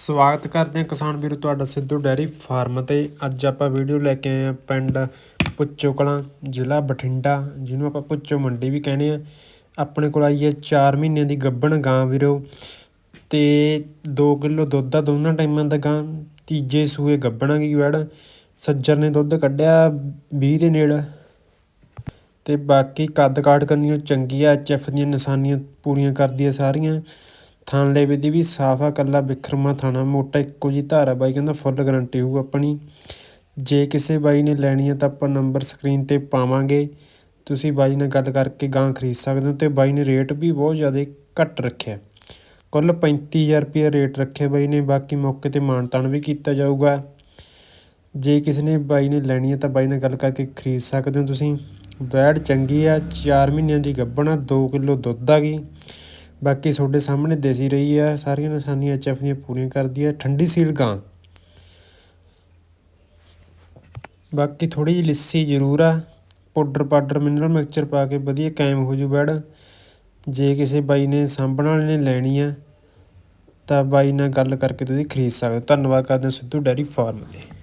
ਸਵਾਗਤ ਕਰਦੇ ਹਾਂ ਕਿਸਾਨ ਵੀਰੋ, ਤੁਹਾਡਾ ਸਿੱਧੂ ਡੈਰੀ ਫਾਰਮ ਤੇ। ਅੱਜ ਆਪਾਂ ਵੀਡੀਓ ਲੈ ਕੇ ਆਏ ਹਾਂ ਪਿੰਡ ਪੁੱਚੋ ਕਲਾਂ ਜ਼ਿਲ੍ਹਾ ਬਠਿੰਡਾ, ਜਿਹਨੂੰ ਆਪਾਂ ਪੁੱਚੋ ਮੰਡੀ ਵੀ ਕਹਿੰਦੇ ਆ ਆਪਣੇ ਕੋਲ ਆਈ ਹੈ 4 ਮਹੀਨਿਆਂ ਦੀ ਗੱਬਣ ਗਾਂ ਵੀਰੋ ਤੇ 2 ਕਿਲੋ ਦੁੱਧ ਆ, ਦੋਨਾਂ ਟਾਈਮਾਂ ਦਾ ਗਾਂ। ਤੀਜੇ ਸੂਏ ਗੱਭਣ ਗਈ ਵੜ। ਸੱਜਰ ਨੇ ਦੁੱਧ ਕੱਢਿਆ 20 ਦੇ ਨੇੜੇ। ਤੇ ਬਾਕੀ ਕੱਦ ਕਾਠ ਕਰਨੀ ਉਹ ਚੰਗੀ ਆ ਐਚਐਫ ਦੀਆਂ ਨਿਸ਼ਾਨੀਆਂ ਪੂਰੀਆਂ ਕਰਦੀ ਆ ਸਾਰੀਆਂ। ਥਣ ਲੇਵੇ ਦੀ ਵੀ ਸਾਫ਼ ਆ, ਕੱਲਾ ਵਿਖਰਮਾ ਥਾਣਾ, ਮੋਟਾ ਇੱਕੋ ਜੀ ਧਾਰਾ ਬਾਈ, ਕਹਿੰਦਾ ਫੁੱਲ ਗਰੰਟੀ ਹੋਊ ਆਪਣੀ। ਜੇ ਕਿਸੇ ਬਾਈ ਨੇ ਲੈਣੀ ਹੈ ਤਾਂ ਆਪਾਂ ਨੰਬਰ ਸਕਰੀਨ ਤੇ ਪਾਵਾਂਗੇ। ਤੁਸੀਂ ਬਾਈ ਨਾਲ ਗੱਲ ਕਰਕੇ ਗਾਂ ਖਰੀਦ ਸਕਦੇ ਹੋ ਤੇ ਬਾਈ ਨੇ ਰੇਟ ਵੀ ਬਹੁਤ ਜ਼ਿਆਦਾ ਘੱਟ ਰੱਖਿਆ। ਕੁੱਲ 35000 ਰੁਪਏ ਰੇਟ ਰੱਖਿਆ ਬਾਈ ਨੇ, ਬਾਕੀ ਮੌਕੇ ਤੇ ਮਾਨਤਾਨ ਵੀ ਕੀਤਾ ਜਾਊਗਾ। ਜੇ ਕਿਸੇ ਨੇ ਬਾਈ ਨੇ ਲੈਣੀ ਹੈ ਤਾਂ ਬਾਈ ਨਾਲ ਗੱਲ ਕਰਕੇ ਖਰੀਦ ਸਕਦੇ ਹੋ ਤੁਸੀਂ। ਵੈੜ ਚੰਗੀ ਆ 4 ਮਹੀਨਿਆਂ ਦੀ ਗੱਭਣ ਆ 2 ਕਿਲੋ ਦੁੱਧ ਆ ਗਈ। ਬਾਕੀ ਤੁਹਾਡੇ ਸਾਹਮਣੇ ਦੇਸੀ ਰਹੀ ਆ, ਸਾਰੀਆਂ ਨਿਸ਼ਾਨੀਆਂ ਐਚਐਫ ਦੀਆਂ ਪੂਰੀਆਂ ਕਰਦੀ ਆ, ਠੰਡੀ ਸੀਲ ਗਾਂ। ਬਾਕੀ ਥੋੜੀ ਜਿਹੀ ਲਿੱਸੀ ਜ਼ਰੂਰ ਆ, ਪਾਊਡਰ ਪਾਊਡਰ ਮਿਨਰਲ ਮਿਕਸਚਰ ਪਾ ਕੇ ਵਧੀਆ ਕਾਇਮ ਹੋ ਜੂ ਵੈੜ ਜੇ ਕਿਸੇ ਬਾਈ ਨੇ ਸਾਂਭਣ ਵਾਲੇ ਨੇ ਲੈਣੀ ਆ, ਤਾਂ ਬਾਈ ਨਾਲ ਗੱਲ ਕਰਕੇ ਤੁਸੀਂ ਖਰੀਦ ਸਕਦੇ ਹੋ। ਧੰਨਵਾਦ ਕਰਦੇ ਹਾਂ ਸਿੱਧੂ ਡੈਰੀ ਫਾਰਮ ਦੇ।